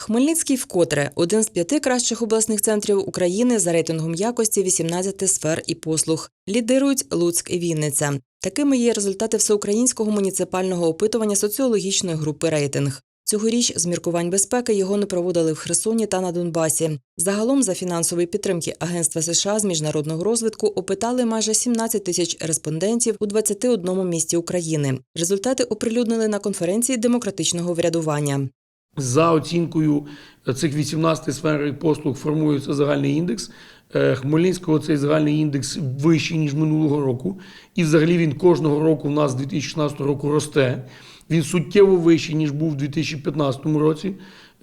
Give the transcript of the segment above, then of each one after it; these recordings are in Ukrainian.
Хмельницький вкотре один з п'яти кращих обласних центрів України за рейтингом якості 18 сфер і послуг. Лідирують Луцьк і Вінниця. Такими є результати всеукраїнського муніципального опитування соціологічної групи рейтинг. Цьогоріч з міркувань безпеки його не проводили в Херсоні та на Донбасі. Загалом за фінансової підтримки Агентства США з міжнародного розвитку опитали майже 17 тисяч респондентів у 21 місті України. Результати оприлюднили на конференції демократичного врядування. За оцінкою цих 18 сфер послуг формується загальний індекс. Е, Хмельницького цей загальний індекс вищий, ніж минулого року. І взагалі він кожного року в нас з 2016 року росте. Він суттєво вищий, ніж був у 2015 році.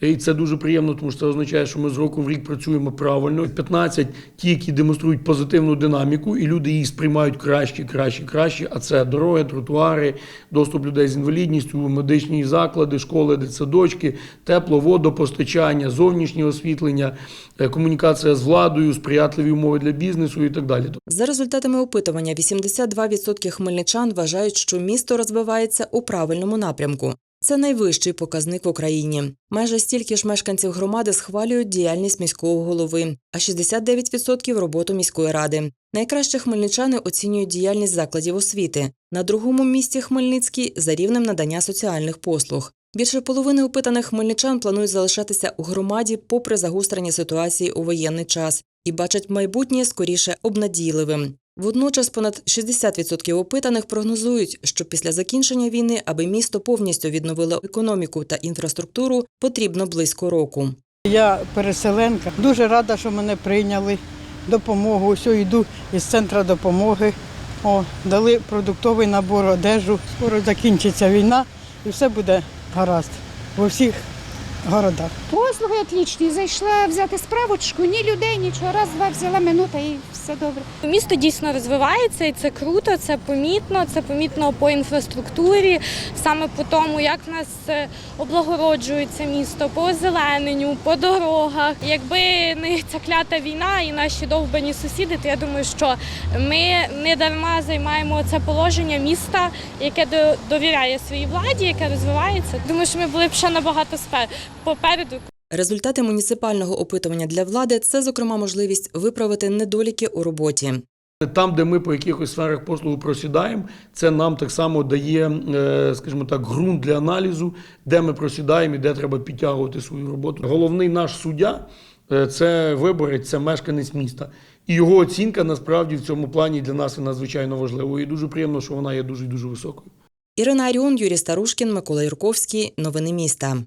І це дуже приємно, тому що це означає, що ми з року в рік працюємо правильно. 15 ті, які демонструють позитивну динаміку, і люди її сприймають краще, краще, краще. А це дороги, тротуари, доступ людей з інвалідністю, медичні заклади, школи, дитсадочки, тепло, водопостачання, зовнішнє освітлення, е, комунікація з владою, сприятливі умови для бізнесу і так далі. За результатами опитування, 82% хмельничан вважають, що місто розвивається у правильному напрямку. Це найвищий показник в Україні. Майже стільки ж мешканців громади схвалюють діяльність міського голови, а 69% – роботу міської ради. Найкраще хмельничани оцінюють діяльність закладів освіти. На другому місці Хмельницький за рівнем надання соціальних послуг. Більше половини опитаних хмельничан планують залишатися у громаді попри загострення ситуації у воєнний час і бачать майбутнє скоріше обнадійливим. Водночас понад 60% опитаних прогнозують, що після закінчення війни, аби місто повністю відновило економіку та інфраструктуру, потрібно близько року. Я переселенка. Дуже рада, що мене прийняли. Допомогу. Ось йду із центру допомоги. О, дали продуктовий набор, одежу. Скоро закінчиться війна і все буде гаразд во всіх городах. Послуги отлічні. Зайшла взяти справочку, ні людей, нічого. Раз, два взяла минута і все добре. Місто дійсно розвивається, і це круто, це помітно. Це помітно по інфраструктурі, саме по тому, як в нас е, облагороджується місто, по озелененню, по дорогах. Якби не ця клята війна і наші довбані сусіди, то я думаю, що ми не дарма займаємо це положення міста, яке до- довіряє своїй владі, яке розвивається. Думаю, що ми були б ще набагато спе- попереду. Результати муніципального опитування для влади це, зокрема, можливість виправити недоліки у роботі. Там, де ми по якихось сферах послугу просідаємо, це нам так само дає, е, скажімо так, ґрунт для аналізу, де ми просідаємо і де треба підтягувати свою роботу. Головний наш суддя е, це виборець, це мешканець міста. І його оцінка насправді в цьому плані для нас є надзвичайно важливою. І дуже приємно, що вона є дуже дуже високою. Ірина Аріон, Юрій Старушкін, Микола Юрковський. Новини міста.